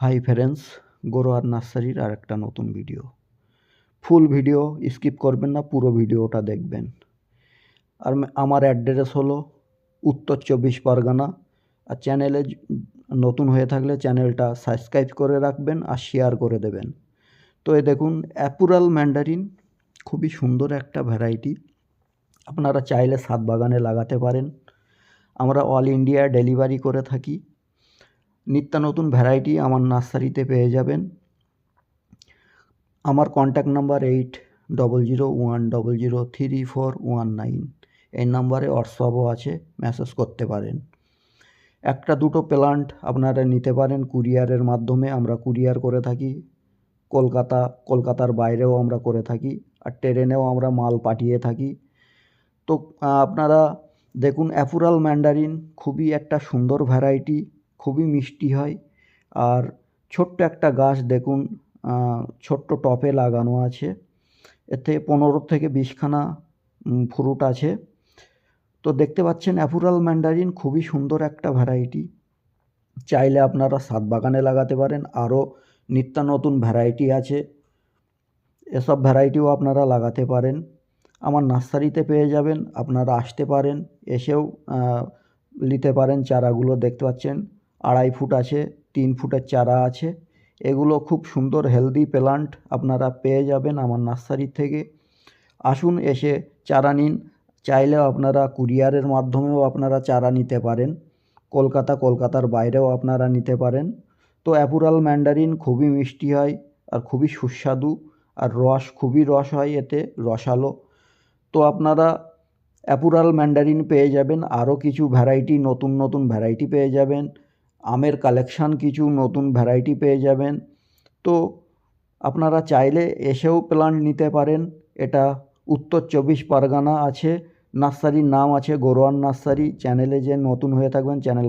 Hi friends গরোয়ার নার্সারির আর একটা নতুন ভিডিও ফুল ভিডিও স্কিপ করবেন না, পুরো ভিডিওটা দেখবেন। আর আমার অ্যাড্রেস হলো উত্তর চব্বিশ পরগনা। আর চ্যানেলে নতুন হয়ে থাকলে চ্যানেলটা সাবস্ক্রাইব করে রাখবেন আর শেয়ার করে দেবেন। তো এই দেখুন অ্যাপুরাল ম্যান্ডারিন খুবই সুন্দর একটা ভ্যারাইটি আপনারা চাইলে সাত বাগানে লাগাতে পারেন। আমরা অল ইন্ডিয়া ডেলিভারি করে থাকি। নিত্য নতুন ভ্যারাইটি আমার নার্সারিতে পেয়ে যাবেন। আমার contact number eight double zero one double zero three four one nine এই নাম্বারে হোয়াটসঅ্যাপও আছে মেসেজ করতে পারেন। একটা দুটো প্লান্ট আপনারা নিতে পারেন কুরিয়ারের মাধ্যমে, আমরা কুরিয়ার করে থাকি। কলকাতা, কলকাতার বাইরেও আমরা করে থাকি, আর ট্রেনেও আমরা মাল পাঠিয়ে থাকি। তো আপনারা দেখুন অ্যাপুরাল ম্যান্ডারিন খুবই একটা সুন্দর ভ্যারাইটি খুবই মিষ্টি হয়। আর ছোট্ট একটা গাছ দেখুন ছোট্ট টপে লাগানো আছে। এতে পনেরো থেকে বিশখানা ফ্রুট আছে। তো দেখতে পাচ্ছেন অ্যাফুরাল ম্যান্ডারিন, খুবই সুন্দর একটা ভ্যারাইটি চাইলে আপনারা সাত বাগানে লাগাতে পারেন, আরও নিত্য নতুন ভ্যারাইটি আছে। এসব ভ্যারাইটিও আপনারা লাগাতে পারেন। আমার নার্সারিতে পেয়ে যাবেন, আপনারা আসতে পারেন, এসেও নিতে পারেন চারাগুলো, দেখতে পাচ্ছেন। আড়াই ফুট আছে, তিন ফুটের চারা আছে। এগুলো খুব সুন্দর হেলদি প্লান্ট আপনারা পেয়ে যাবেন আমার নার্সারি থেকে। আসুন এসে চারা নিন, চাইলেও আপনারা কুরিয়ারের মাধ্যমেও আপনারা চারা নিতে পারেন। কলকাতা, কলকাতার বাইরেও আপনারা নিতে পারেন। তো অ্যাপুরাল ম্যান্ডারিন খুবই মিষ্টি হয় আর খুবই সুস্বাদু আর রস, খুবই রস হয় এতে, রসালো। তো আপনারা অ্যাপুরাল ম্যান্ডারিন পেয়ে যাবেন, আরও কিছু ভ্যারাইটি নতুন নতুন ভ্যারাইটি পেয়ে যাবেন। আমের কালেকশান কিছু নতুন ভ্যারাইটি পেয়ে যাবেন। তো আপনারা চাইলে এসেও প্লান্ট নিতে পারেন। এটা উত্তর চব্বিশ পরগনা আছে, নার্সারির নাম আছে গোরোয়ান নার্সারি। চ্যানেলে যে নতুন হয়ে থাকবেন চ্যানেল